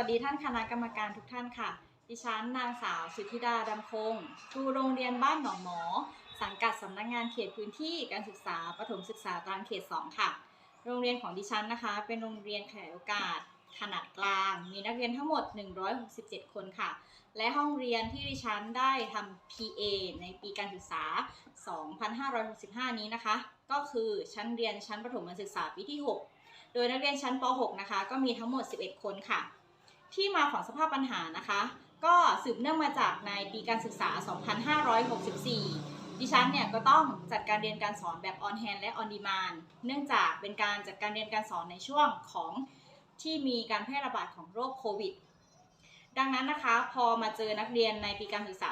วัสดีท่านคณะกรรมการทุกท่านค่ะ ดิฉันนางสาวสุธิดาดำคงครูโรงเรียนบ้านหนองหมอ สังกัดสำนักงานเขตพื้นที่การศึกษาประถมศึกษาตรังเขต 2 ค่ะ โรงเรียนของดิฉันนะคะ เป็นโรงเรียนขยายโอกาสขนาดกลาง มีนักเรียนทั้งหมด 167 คนค่ะ และห้องเรียนที่ดิฉันได้ทำ PA ในปีการศึกษา 2565 นี้นะคะ ก็คือชั้นเรียนชั้นประถมศึกษาปีที่ 6 โดยนักเรียนชั้นป .6 นะคะ ก็มีทั้งหมด 11 คนค่ะ ที่มาของสภาพปัญหานะคะ ก็สืบเนื่องมาจากในปีการศึกษา 2564 ดิฉันเนี่ยก็ต้องจัดการเรียนการสอนแบบ on hand และ on demand เนื่องจากเป็นการจัดการเรียนการสอนในช่วงของที่มีการแพร่ระบาดของโรคโควิด ดังนั้นนะคะพอมาเจอนักเรียนในปีการศึกษา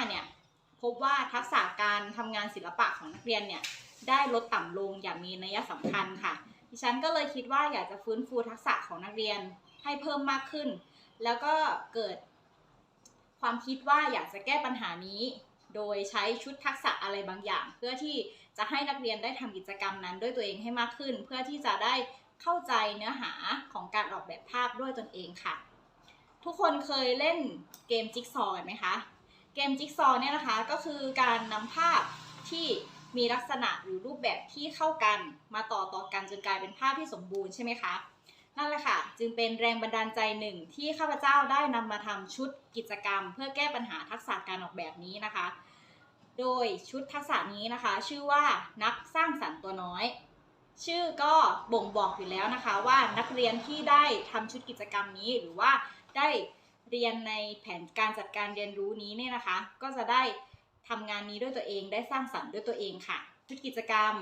2565 เนี่ยพบว่าทักษะการทำงานศิลปะของนักเรียนเนี่ยได้ลดต่ำลงอย่างมีนัยสำคัญค่ะ ดิฉันก็เลยคิดว่าอยากจะฟื้นฟูทักษะของนักเรียนให้เพิ่มมากขึ้น แล้วก็เกิด ความคิดว่าอยากจะแก้ปัญหานี้ โดยใช้ชุดทักษะอะไรบางอย่าง เพื่อที่จะให้นักเรียนได้ทำกิจกรรมนั้นด้วยตัวเองให้มากขึ้น เพื่อที่จะได้เข้าใจเนื้อหาของการออกแบบภาพด้วยตนเองค่ะ ทุกคนเคยเล่นเกมจิ๊กซอว์ไหมคะ เกมจิ๊กซอว์เนี่ยนะคะก็คือการนำภาพที่ มีลักษณะหรือรูปแบบที่เข้ากันมาต่อต่อกันจนกลายเป็นภาพที่สมบูรณ์ใช่ไหมคะนั่นแหละค่ะ จึงเป็นแรงบันดาลใจหนึ่งที่ข้าพเจ้าได้นำมาทำชุดกิจกรรม เพื่อแก้ปัญหาทักษะการออกแบบนี้นะคะ โดยชุดทักษะนี้นะคะ ชื่อว่านักสร้างสรรค์ตัวน้อย ชื่อก็บ่งบอกอยู่แล้วนะคะ ว่านักเรียนที่ได้ทำชุดกิจกรรมนี้หรือว่าได้เรียนในแผนการจัดการเรียนรู้นี้เนี่ยนะคะ ก็จะได้ ทำงานนี้ด้วยตัวเองได้สร้างสรรค์ด้วยตัวเองค่ะ ชุดกิจกรรม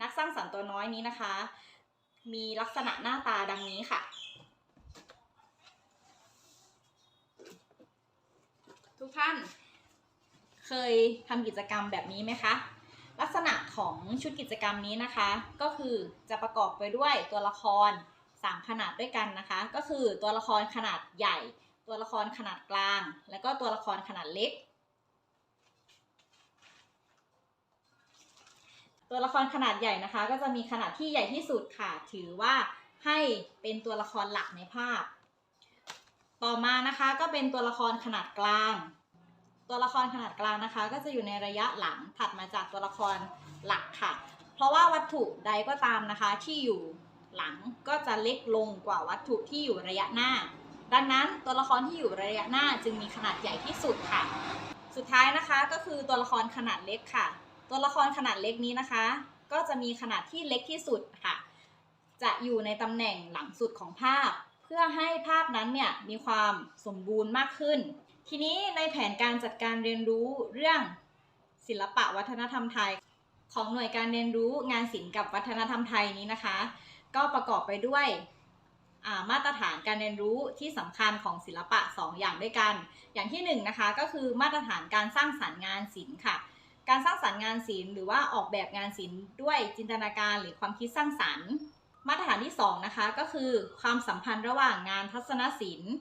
นักสร้างสรรค์ตัวน้อยนี้นะคะ มีลักษณะหน้าตาดังนี้ค่ะ ทุกท่านเคยทำกิจกรรมแบบนี้ไหมคะลักษณะของชุดกิจกรรมนี้นะคะ ก็คือจะประกอบไปด้วยตัวละคร 3 ขนาดด้วยกันนะคะ ก็คือตัวละครขนาดใหญ่ ตัวละครขนาดกลาง และก็ตัวละครขนาดเล็ก ตัวละครขนาดใหญ่นะคะ ก็จะมีขนาดที่ใหญ่ที่สุดค่ะ ถือว่าให้เป็นตัวละครหลักในภาพ ต่อมานะคะก็เป็นตัวละครขนาดกลาง ตัวละครขนาดกลางนะคะ ก็จะอยู่ในระยะหลังถัดมาจากตัวละครหลักค่ะ เพราะว่าวัตถุใดก็ตามนะคะที่อยู่หลังก็จะเล็กลงกว่าวัตถุที่อยู่ระยะหน้า ดังนั้นตัวละครที่อยู่ระยะหน้าจึงมีขนาดใหญ่ที่สุดค่ะ สุดท้ายนะคะก็คือตัวละครขนาดเล็กค่ะ ตัวละครขนาดเล็กนี้นะคะ ก็จะมีขนาดที่เล็กที่สุดค่ะ จะอยู่ในตำแหน่งหลังสุดของภาพ เพื่อให้ภาพนั้นเนี่ยมีความสมบูรณ์มากขึ้น ทีนี้ในแผนการจัดการเรียนรู้เรื่องศิลปะวัฒนธรรมไทย ของหน่วยการเรียนรู้งานศิลป์กับวัฒนธรรมไทยนี้นะคะ ก็ประกอบไปด้วยามาตรฐานการเรียนรู้ที่สำคัญของศิลปะ 2 อย่างด้วยกัน อย่างที่1นงนะคะก็คือมาตรฐานการสร้างสรรค์งานศิลป์ค่ะ การสร้างสรรค์งานศิลป์หรือว่าออกแบบงานศิลป์ด้วยจินตนาการหรือความคิดสร้างสรรค์ มาตรฐานที่ 2 นะคะ ก็คือความสัมพันธ์ระหว่างงานทัศนศิลป์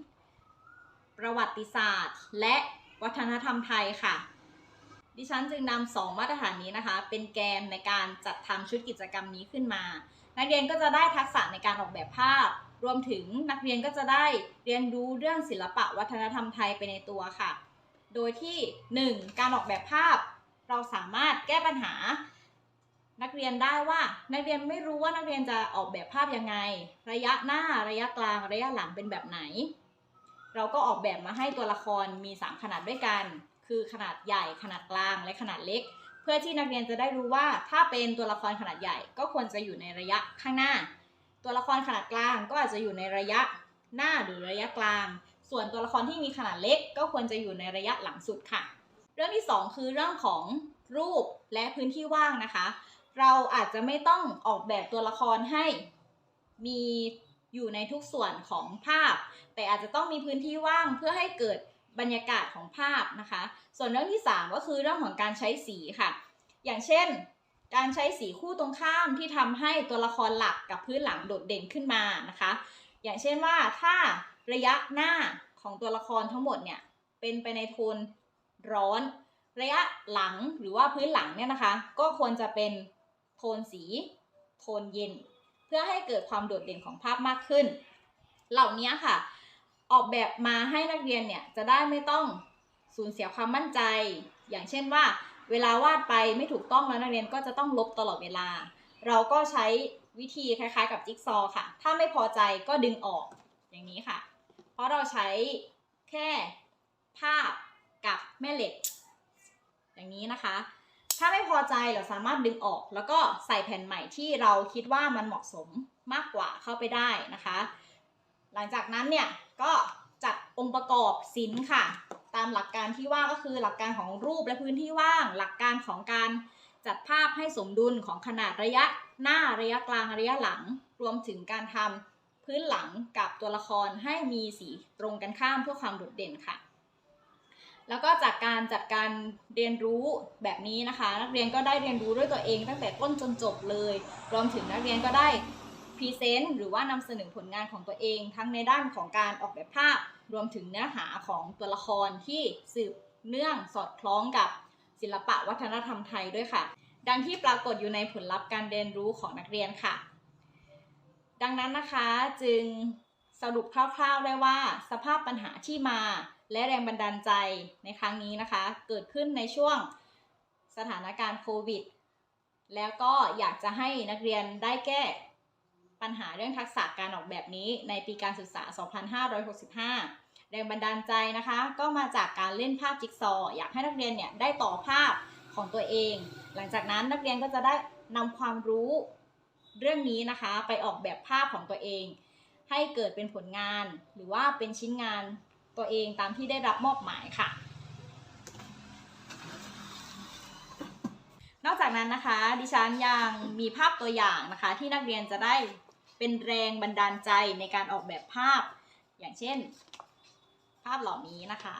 ประวัติศาสตร์ และวัฒนธรรมไทยค่ะ ดิฉันจึงนำสองมาตรฐานนี้นะคะ เป็นแกนในการจัดทำชุดกิจกรรมนี้ขึ้นมา นักเรียนก็จะได้ทักษะในการออกแบบภาพ รวมถึงนักเรียนก็จะได้เรียนรู้เรื่องศิลปะวัฒนธรรมไทยไปในตัวค่ะ โดยที่ 1. การออกแบบภาพ เราสามารถแก้ปัญหา นักเรียนได้ว่า นักเรียนไม่รู้ว่านักเรียนจะออกแบบภาพยังไง ระยะหน้าระยะกลางระยะหลังเป็นแบบไหน เราก็ออกแบบมาให้ตัวละครมี 3 ขนาดด้วยกัน คือขนาดใหญ่ขนาดกลางและขนาดเล็ก เพื่อที่นักเรียนจะได้รู้ว่าถ้าเป็นตัวละครขนาดใหญ่ ก็ควรจะอยู่ในระยะข้างหน้า ตัวละครขนาดกลางก็อาจจะอยู่ในระยะหน้าหรือระยะกลาง ส่วนตัวละครที่มีขนาดเล็ก ก็ควรจะอยู่ในระยะหลังสุดค่ะ รื่องที่ 2 คือเรื่องของรูปและพื้นที่ว่างนะคะ เราอาจจะไม่ต้องออกแบบตัวละครให้มีอยู่ในทุกส่วนของภาพ แต่อาจจะต้องมีพื้นที่ว่างเพื่อให้เกิดบรรยากาศของภาพนะคะ ส่วนเรื่องที่ 3 ก็คือเรื่องของการใช้สีค่ะ อย่างเช่น การใช้สีคู่ตรงข้ามที่ทำให้ตัวละครหลักกับพื้นหลังโดดเด่นขึ้นมานะคะ อย่างเช่นว่าถ้าระยะหน้าของตัวละครทั้งหมดเนี่ยเป็นไปในโทน ร้อน ระยะหลังหรือว่าพื้นหลังเนี่ยนะคะ ก็ควรจะเป็นโทนสี โทนเย็น เพื่อให้เกิดความโดดเด่นของภาพมากขึ้น เหล่านี้ค่ะ ออกแบบมาให้นักเรียนเนี่ยจะได้ไม่ต้องสูญเสียความมั่นใจ อย่างเช่นว่า เวลาวาดไปไม่ถูกต้องแล้วนักเรียนก็จะต้องลบตลอดเวลา เราก็ใช้วิธีคล้ายๆ กับจิ๊กซอว์ค่ะ ถ้าไม่พอใจก็ดึงออกอย่างนี้ค่ะ เพราะเราใช้แค่ภาพ กับแม่เหล็ก อย่างนี้นะคะ ถ้าไม่พอใจเราสามารถดึงออก แล้วก็ใส่แผ่นใหม่ที่เราคิดว่ามันเหมาะสมมากกว่าเข้าไปได้นะคะ หลังจากนั้นเนี่ยก็จัดองค์ประกอบศิลป์ค่ะ ตามหลักการที่ว่าก็คือหลักการของรูปและพื้นที่ว่าง หลักการของการจัดภาพให้สมดุลของขนาดระยะหน้าระยะกลางระยะหลัง รวมถึงการทำพื้นหลังกับตัวละครให้มีสีตรงกันข้ามเพื่อความโดดเด่นค่ะ แล้วก็จากการจัดการเรียนรู้แบบนี้นะคะ นักเรียนก็ได้เรียนรู้ด้วยตัวเองตั้งแต่ต้นจนจบเลย รวมถึงนักเรียนก็ได้พรีเซนต์หรือว่านำเสนอผลงานของตัวเอง ทั้งในด้านของการออกแบบภาพ รวมถึงเนื้อหาของตัวละครที่สืบเนื่องสอดคล้องกับศิลปะวัฒนธรรมไทยด้วยค่ะ ดังที่ปรากฏอยู่ในผลลัพธ์การเรียนรู้ของนักเรียนค่ะ ดังนั้นนะคะจึงสรุปคร่าวๆได้ว่า สภาพปัญหาที่มา และแรงบันดาลใจในครั้งนี้นะคะ เกิดขึ้นในช่วงสถานการณ์โควิด แล้วก็อยากจะให้นักเรียนได้แก้ปัญหาเรื่องทักษะการออกแบบนี้ในปีการศึกษา 2565 แรงบันดาลใจนะคะ ก็มาจากการเล่นภาพจิ๊กซอว์อยากให้นักเรียนเนี่ยได้ต่อภาพของตัวเอง หลังจากนั้นนักเรียนก็จะได้นำความรู้เรื่องนี้นะคะ ไปออกแบบภาพของตัวเอง ให้เกิดเป็นผลงานหรือว่าเป็นชิ้นงาน ตัวเองตามที่ได้รับมอบหมายค่ะ นอกจากนั้นนะคะ ดิฉันยังมีภาพตัวอย่างนะคะ ที่นักเรียนจะได้เป็นแรงบันดาลใจในการออกแบบภาพ อย่างเช่น ภาพเหล่านี้นะคะ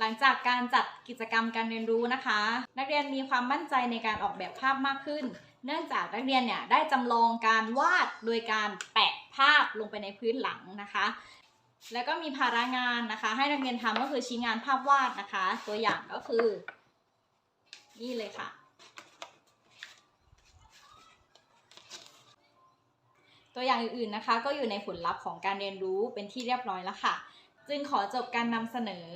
หลังจากการจัดกิจกรรมการเรียนรู้นะคะ นักเรียนมีความมั่นใจในการออกแบบภาพมากขึ้น เนื่องจากนักเรียนเนี่ยได้จำลองการวาดโดยการแปะภาพลงไปในพื้นหลังนะคะ แล้วก็มีภาระงานนะคะ ให้นักเรียนทำก็คือชิ้นงานภาพวาดนะคะ ตัวอย่างก็คือ นี่เลยค่ะ ตัวอย่างอื่นๆนะคะ ก็อยู่ในผลลัพธ์ของการเรียนรู้เป็นที่เรียบร้อยแล้วค่ะ จึงขอจบการนำเสนอ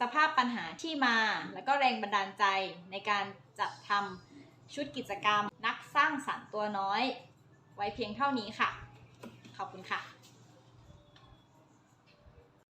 สภาพปัญหาที่มา และก็แรงบันดาลใจในการจัดทำชุดกิจกรรม สร้างสรรค์ตัวน้อย ไว้เพียงเท่านี้ค่ะ ขอบคุณค่ะ